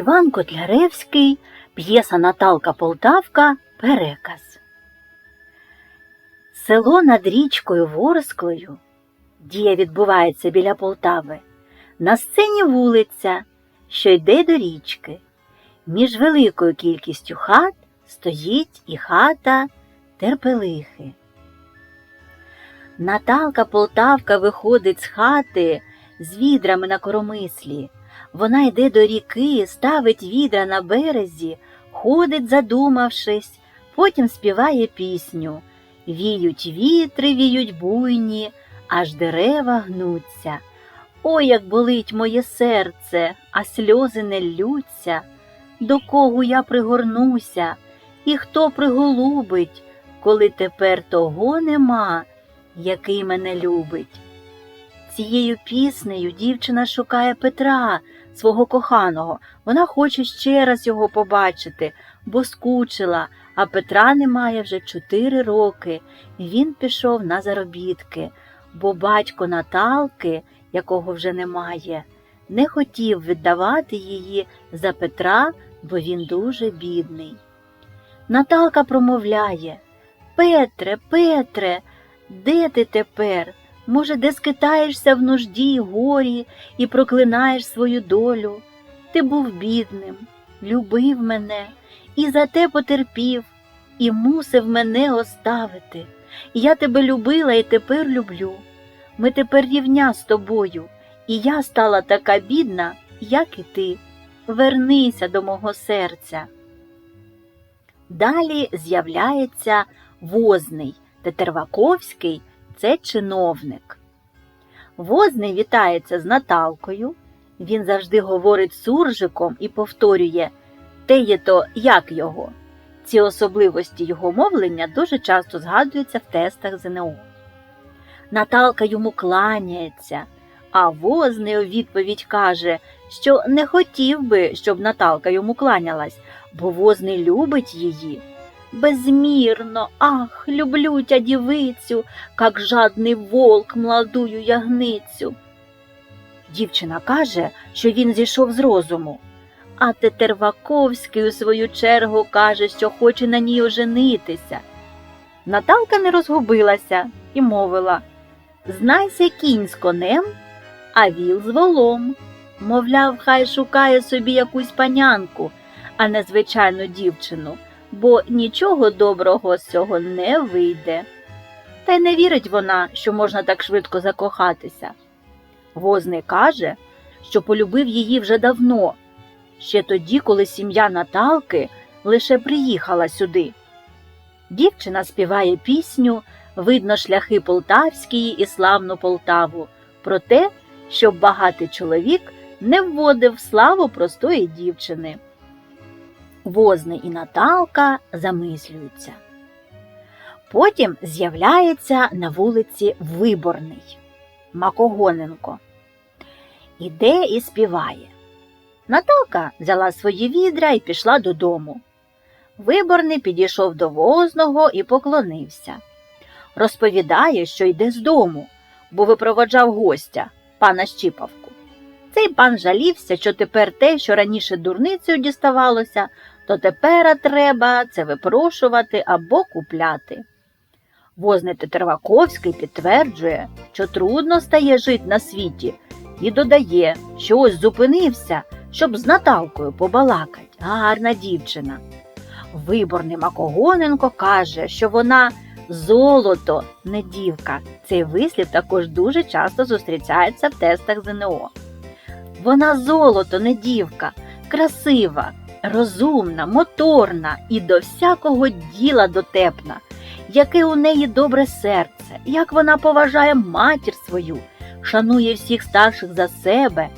Іван Котляревський, п'єса Наталка Полтавка, переказ. Село над річкою Ворсклою, дія відбувається біля Полтави, на сцені вулиця, що йде до річки. Між великою кількістю хат стоїть і хата терпелихи. Наталка Полтавка виходить з хати з відрами на коромислі. Вона йде до ріки, ставить відра на березі, ходить, задумавшись, потім співає пісню. Віють вітри, віють буйні, аж дерева гнуться. Ой, як болить моє серце, а сльози не ллються. До кого я пригорнуся, і хто приголубить, коли тепер того нема, який мене любить. Цією піснею дівчина шукає Петра, свого коханого. Вона хоче ще раз його побачити, бо скучила, а Петра немає вже чотири роки. і Він пішов на заробітки, бо батько Наталки, якого вже немає, не хотів віддавати її за Петра, бо він дуже бідний. Наталка промовляє Петре, Петре, де ти тепер? Може, де скитаєшся в нужді й горі і проклинаєш свою долю. Ти був бідним, любив мене і за те потерпів, і мусив мене оставити. Я тебе любила і тепер люблю. Ми тепер рівня з тобою, і я стала така бідна, як і ти. Вернися до мого серця. Далі з'являється возний Тетерваковський це чиновник. Возний вітається з Наталкою. Він завжди говорить суржиком і повторює теє то як його. Ці особливості його мовлення дуже часто згадуються в тестах ЗНО. Наталка йому кланяється, а возний у відповідь каже, що не хотів би, щоб Наталка йому кланялась, бо возний любить її. Безмірно, ах, люблю тя дівицю, как жадний волк молодую ягницю. Дівчина каже, що він зійшов з розуму, а Тетерваковський у свою чергу каже, що хоче на ній оженитися. Наталка не розгубилася і мовила Знайся кінь з конем, а віл з волом. Мовляв, хай шукає собі якусь панянку, а не звичайну дівчину бо нічого доброго з цього не вийде. Та й не вірить вона, що можна так швидко закохатися. Возний каже, що полюбив її вже давно, ще тоді, коли сім'я Наталки лише приїхала сюди. Дівчина співає пісню Видно шляхи полтавської і славну Полтаву про те, щоб багатий чоловік не вводив славу простої дівчини. Возний і Наталка замислюються. Потім з'являється на вулиці Виборний Макогоненко. Іде і співає. Наталка взяла свої відра і пішла додому. Виборний підійшов до возного і поклонився. Розповідає, що йде з дому, бо випроводжав гостя, пана Щіпавку. Цей пан жалівся, що тепер те, що раніше дурницею діставалося, то тепер треба це випрошувати або купляти. Возний Тетерваковський підтверджує, що трудно стає жити на світі, і додає, що ось зупинився, щоб з Наталкою побалакать. Гарна дівчина. Виборний Макогоненко каже, що вона золото, не дівка. Цей вислів також дуже часто зустрічається в тестах ЗНО. Вона золото, не дівка, красива, розумна, моторна і до всякого діла дотепна, яке у неї добре серце, як вона поважає матір свою, шанує всіх старших за себе,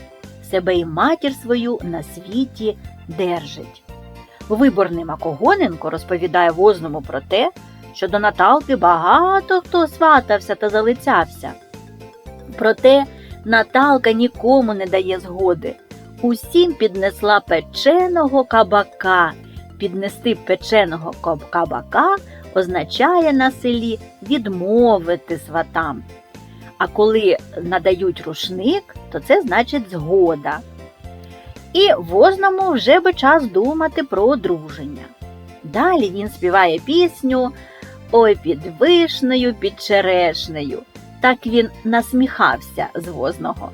себе і матір свою на світі держить. Виборний Макогоненко розповідає возному про те, що до Наталки багато хто сватався та залицявся. Проте Наталка нікому не дає згоди. Усім піднесла печеного кабака. Піднести печеного кабака означає на селі відмовити сватам. А коли надають рушник, то це значить згода. І возному вже би час думати про одруження. Далі він співає пісню Ой під вишнею, під черешнею. Так він насміхався з возного.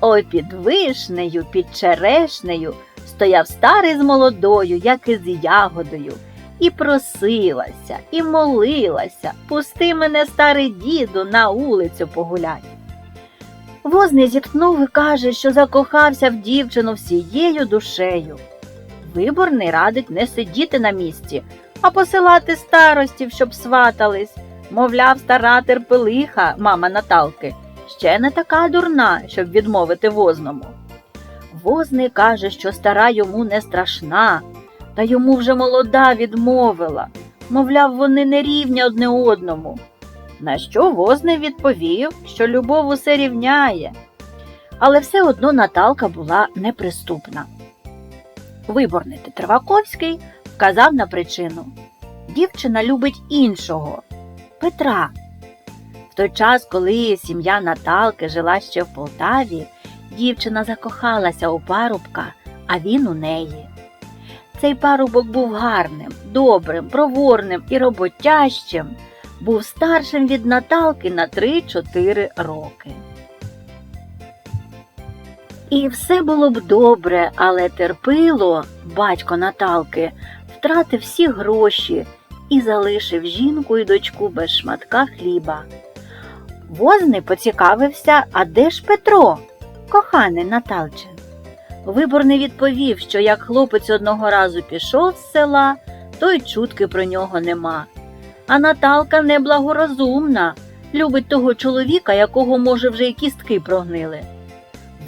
Ой під вишнею, під черешнею стояв старий з молодою, як із ягодою, і просилася, і молилася, пусти мене, старий діду, на вулицю погулять. Возний зітхнув і каже, що закохався в дівчину всією душею. Виборний радить не сидіти на місці, а посилати старостів, щоб сватались. Мовляв, стара терпелиха, мама Наталки, ще не така дурна, щоб відмовити возному. Возний каже, що стара йому не страшна, та йому вже молода відмовила. Мовляв, вони не рівня одне одному. На що возний відповів, що любов усе рівняє. Але все одно Наталка була неприступна. Виборний Тетерваковський вказав на причину. Дівчина любить іншого Петра. Той час, коли сім'я Наталки жила ще в Полтаві, дівчина закохалася у парубка, а він у неї. Цей парубок був гарним, добрим, проворним і роботящим, був старшим від Наталки на 3-4 роки. І все було б добре, але терпило, батько Наталки, втратив всі гроші і залишив жінку і дочку без шматка хліба. Возний поцікавився, а де ж Петро, коханий Наталчин? Виборний відповів, що як хлопець одного разу пішов з села, то й чутки про нього нема. А Наталка неблагорозумна, любить того чоловіка, якого, може, вже й кістки прогнили.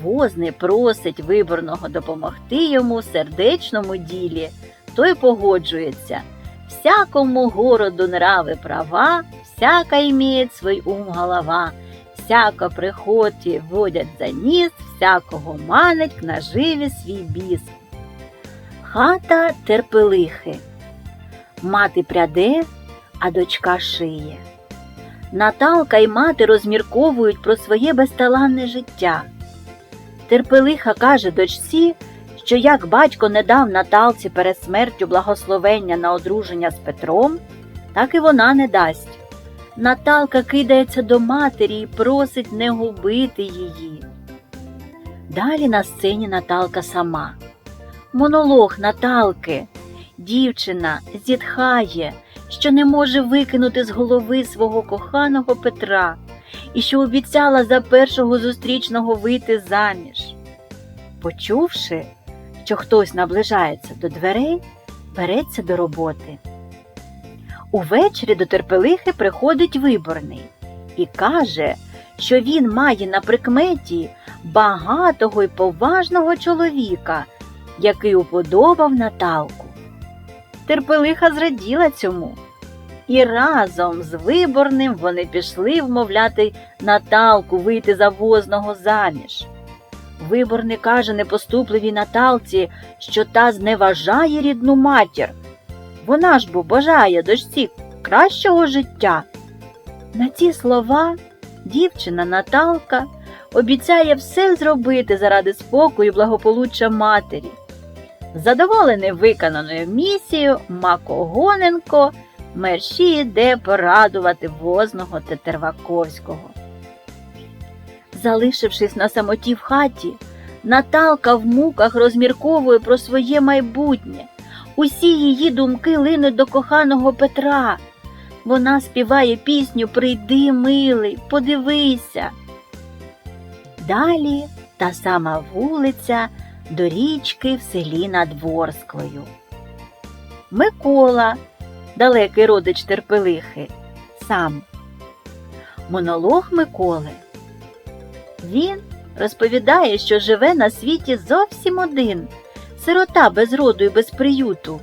Возний просить виборного допомогти йому в сердечному ділі, той погоджується. Всякому городу нрави права, всяка имеет свой ум голова, всяко приході водять за ніс, всякого манить к наживі свій біс. Хата терпелихи. Мати пряде, а дочка шиє. Наталка й мати розмірковують про своє безталанне життя. Терпелиха каже дочці, що як батько не дав Наталці перед смертю благословення на одруження з Петром, так і вона не дасть. Наталка кидається до матері і просить не губити її. Далі на сцені Наталка сама. Монолог Наталки. Дівчина зітхає, що не може викинути з голови свого коханого Петра і що обіцяла за першого зустрічного вийти заміж. Почувши, що хтось наближається до дверей, береться до роботи. Увечері до терпелихи приходить виборний і каже, що він має на прикметі багатого й поважного чоловіка, який уподобав Наталку. Терпелиха зраділа цьому. І разом з виборним вони пішли вмовляти Наталку вийти за возного заміж. Виборний каже непоступливій Наталці, що та зневажає рідну матір. Вона ж бо бажає дочці кращого життя. На ці слова дівчина Наталка обіцяє все зробити заради спокою і благополуччя матері. Задоволений виконаною місією, Макогоненко мерщі йде порадувати возного Тетерваковського. Залишившись на самоті в хаті, Наталка в муках розмірковує про своє майбутнє. Усі її думки линуть до коханого Петра. Вона співає пісню Прийди, милий, подивися. Далі та сама вулиця до річки в селі над Ворсклою. Микола, далекий родич терпелихи, сам. Монолог Миколи. Він розповідає, що живе на світі зовсім один, сирота без роду і без приюту,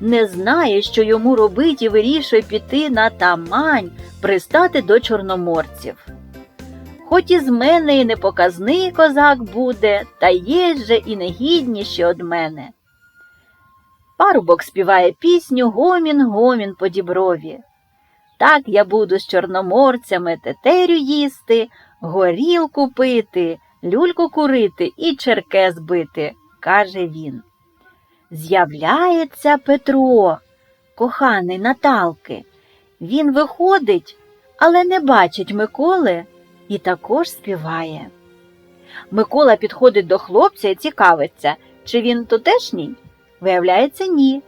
не знає, що йому робить і вирішує піти на тамань, пристати до чорноморців. Хоч із мене і непоказний козак буде, та є же і негідніші од мене. Парубок співає пісню Гомін, гомін по діброві. Так я буду з чорноморцями тетерю їсти, горілку пити, люльку курити і черкес бити, каже він. З'являється Петро, коханий Наталки. Він виходить, але не бачить Миколи і також співає. Микола підходить до хлопця і цікавиться, чи він тутешній? Виявляється, ні.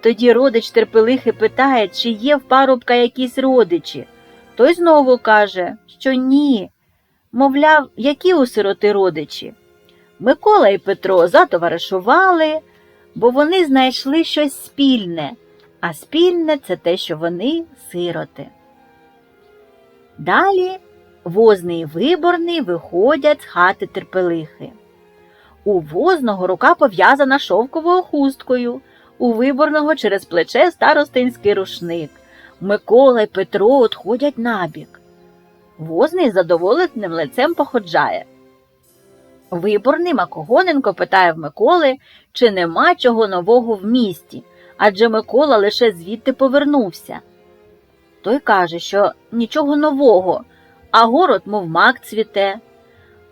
Тоді родич терпелихи питає, чи є в парубка якісь родичі. Той знову каже, що ні. Мовляв, які у сироти родичі. Микола і Петро затоваришували, бо вони знайшли щось спільне, а спільне це те, що вони сироти. Далі возний і виборний виходять з хати терпелихи. У возного рука пов'язана шовковою хусткою, у виборного через плече старостинський рушник. Микола й Петро отходять набік. Возний задоволеним лицем походжає. Виборний Макогоненко питає в Миколи, чи нема чого нового в місті, адже Микола лише звідти повернувся. Той каже, що нічого нового, а город, мов мак цвіте.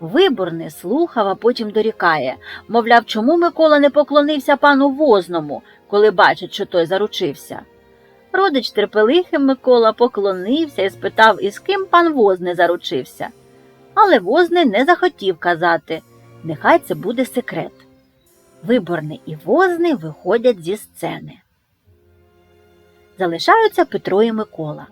Виборний слухав, а потім дорікає, мовляв, чому Микола не поклонився пану возному, коли бачить, що той заручився. Родич терпелихим Микола поклонився і спитав, із ким пан возний заручився. Але возний не захотів казати, нехай це буде секрет. Виборний і возний виходять зі сцени. Залишаються Петро і Микола.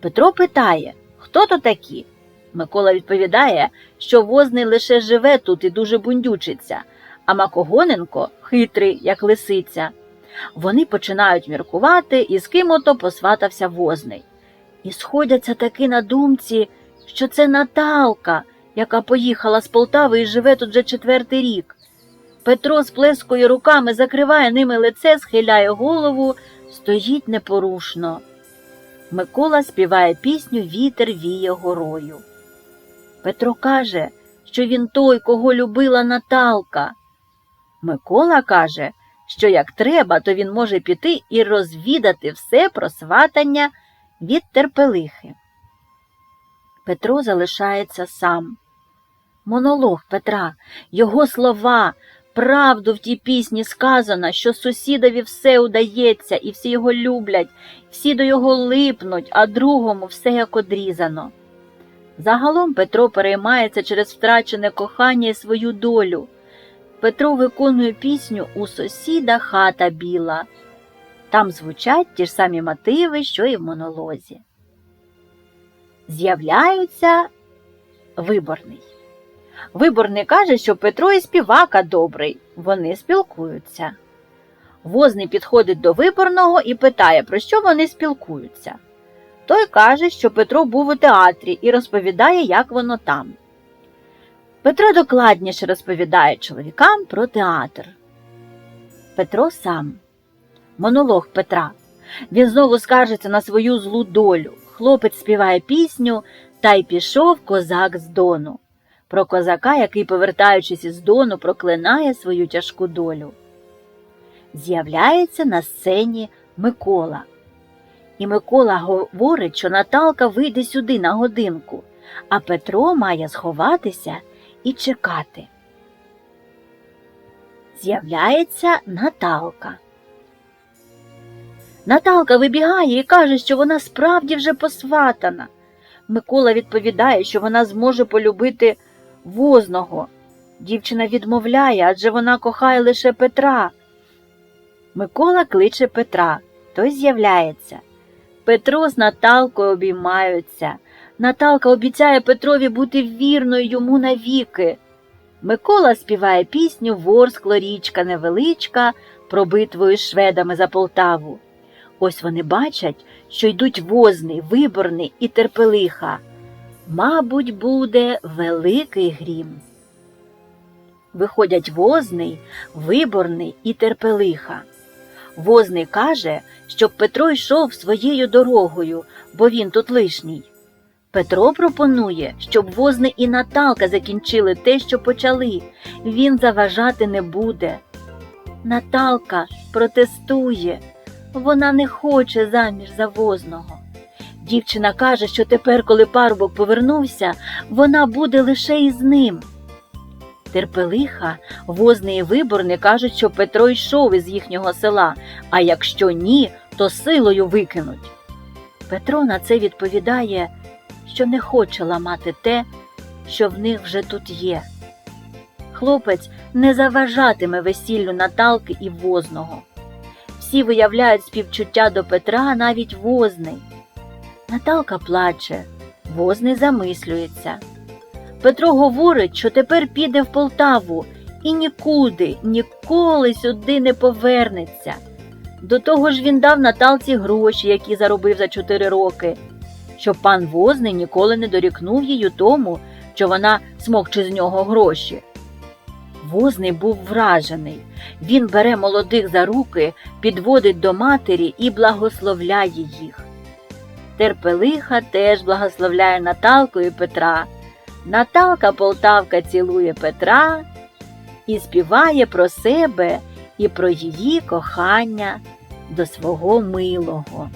Петро питає, хто то такі? Микола відповідає, що возний лише живе тут і дуже бундючиться, а Макогоненко хитрий, як лисиця. Вони починають міркувати, і з ким ото посватався возний. І сходяться таки на думці, що це Наталка, яка поїхала з Полтави і живе тут вже четвертий рік. Петро сплескує руками, закриває ними лице, схиляє голову, стоїть непорушно. Микола співає пісню Вітер віє горою. Петро каже, що він той, кого любила Наталка. Микола каже, що як треба, то він може піти і розвідати все про сватання від терпелихи. Петро залишається сам. Монолог Петра, його слова, правду в тій пісні сказано, що сусідові все удається, і всі його люблять, всі до його липнуть, а другому все як одрізано. Загалом Петро переймається через втрачене кохання і свою долю. Петро виконує пісню У сусіда хата біла. Там звучать ті ж самі мотиви, що і в монолозі. З'являються виборний. Виборний каже, що Петро і співака добрий. Вони спілкуються. Возний підходить до виборного і питає, про що вони спілкуються. Той каже, що Петро був у театрі і розповідає, як воно там. Петро докладніше розповідає чоловікам про театр. Петро сам. Монолог Петра. Він знову скаржиться на свою злу долю. Хлопець співає пісню Та й пішов козак з дону. Про козака, який, повертаючись із дону, проклинає свою тяжку долю. З'являється на сцені Микола. І Микола говорить, що Наталка вийде сюди на годинку, а Петро має сховатися і чекати. З'являється Наталка. Наталка вибігає і каже, що вона справді вже посватана. Микола відповідає, що вона зможе полюбити возного. Дівчина відмовляє, адже вона кохає лише Петра. Микола кличе Петра, той з'являється. Петро з Наталкою обіймаються. Наталка обіцяє Петрові бути вірною йому навіки. Микола співає пісню Ворскло річка невеличка про битву із шведами за Полтаву. Ось вони бачать, що йдуть возний, виборний і терпелиха. Мабуть, буде великий грім. Виходять возний, виборний і терпелиха. Возний каже, щоб Петро йшов своєю дорогою, бо він тут лишній. Петро пропонує, щоб возний і Наталка закінчили те, що почали. Він заважати не буде. Наталка протестує, вона не хоче заміж за возного. Дівчина каже, що тепер, коли парубок повернувся, вона буде лише із ним. Терпелиха, возний і виборни кажуть, що Петро йшов із їхнього села, а якщо ні, то силою викинуть. Петро на це відповідає, що не хоче ламати те, що в них вже тут є. Хлопець не заважатиме весіллю Наталки і возного. Всі виявляють співчуття до Петра, навіть возний. Наталка плаче, возний замислюється. Петро говорить, що тепер піде в Полтаву і нікуди, ніколи сюди не повернеться. До того ж він дав Наталці гроші, які заробив за чотири роки, щоб пан возний ніколи не дорікнув їй тому, що вона смокче з нього гроші. Возний був вражений. Він бере молодих за руки, підводить до матері і благословляє їх. Терпелиха теж благословляє Наталку і Петра. Наталка Полтавка цілує Петра і співає про себе і про її кохання до свого милого.